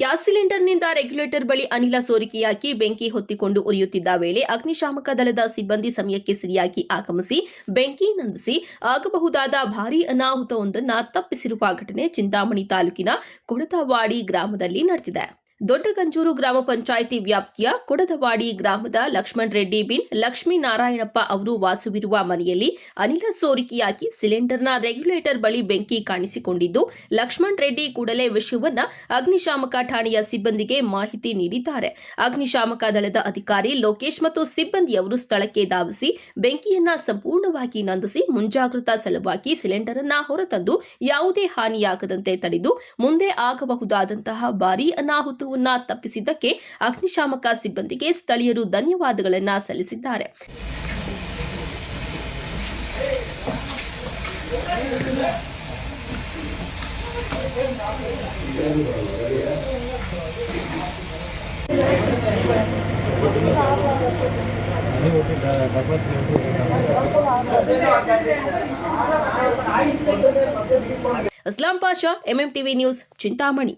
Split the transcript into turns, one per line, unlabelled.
Gas ಸಿಲಿಂಡರ್ನಿಂದ regulator ಬಳಿ ಅನಿಲ ಸೋರಿಕೆಯಾಗಿ ಬೆಂಕಿ ಹೊತ್ತಿಕೊಂಡು ಉರಿಯುತ್ತಿದ್ದ ವೇಳೆ ಅಗ್ನಿಶಾಮಕ ದಳದ ಸಿಬ್ಬಂದಿ ಸಮಯಕ್ಕೆ ಸರಿಯಾಗಿ ಆಗಮಿಸಿ ಬೆಂಕಿ ನಂದಿಸಿ ಆಗಬಹುದಾದ ಭಾರೀ ಅನಾಹುತವೊಂದನ್ನು ತಪ್ಪಿಸಿರುವ ಘಟನೆ ಚಿಂತಾಮಣಿ ತಾಲೂಕಿನ ಕೊಡತವಾಡಿ ಗ್ರಾಮದಲ್ಲಿ ನಡೆದಿದೆ. ದೊಡ್ಡಗಂಜೂರು ಗ್ರಾಮ ಪಂಚಾಯಿತಿ ವ್ಯಾಪ್ತಿಯ ಕೊಡದವಾಡಿ ಗ್ರಾಮದ ಲಕ್ಷ್ಮಣ್ ರೆಡ್ಡಿ ಬಿನ್ ಲಕ್ಷ್ಮೀನಾರಾಯಣಪ್ಪ ಅವರು ವಾಸವಿರುವ ಮನೆಯಲ್ಲಿ ಅನಿಲ ಸೋರಿಕೆಯಾಗಿ ಸಿಲಿಂಡರ್ನ ರೆಗ್ಯುಲೇಟರ್ ಬಳಿ ಬೆಂಕಿ ಕಾಣಿಸಿಕೊಂಡಿದ್ದು, ಲಕ್ಷ್ಮಣ್ ರೆಡ್ಡಿ ಕೂಡಲೇ ವಿಷಯವನ್ನ ಅಗ್ನಿಶಾಮಕ ಠಾಣೆಯ ಸಿಬ್ಬಂದಿಗೆ ಮಾಹಿತಿ ನೀಡಿದ್ದಾರೆ. ಅಗ್ನಿಶಾಮಕ ದಳದ ಅಧಿಕಾರಿ ಲೋಕೇಶ್ ಮತ್ತು ಸಿಬ್ಬಂದಿಯವರು ಸ್ಥಳಕ್ಕೆ ಧಾವಿಸಿ ಬೆಂಕಿಯನ್ನ ಸಂಪೂರ್ಣವಾಗಿ ನಂದಿಸಿ ಮುಂಜಾಗ್ರತಾ ಸಲುವಾಗಿ ಸಿಲಿಂಡರ್ ಅನ್ನ ಹೊರತಂದು ಯಾವುದೇ ಹಾನಿಯಾಗದಂತೆ ತಡೆದು ಮುಂದೆ ಆಗಬಹುದಾದಂತಹ ಭಾರೀ ಅನಾಹುತವನ್ನ ತಪ್ಪಿಸಿದ್ದಕ್ಕೆ ಅಗ್ನಿಶಾಮಕ ಸಿಬ್ಬಂದಿಗೆ ಸ್ಥಳೀಯರು ಧನ್ಯವಾದಗಳನ್ನ ಸಲ್ಲಿಸಿದ್ದಾರೆ. Aslam Pasha MM TV news Chintamani.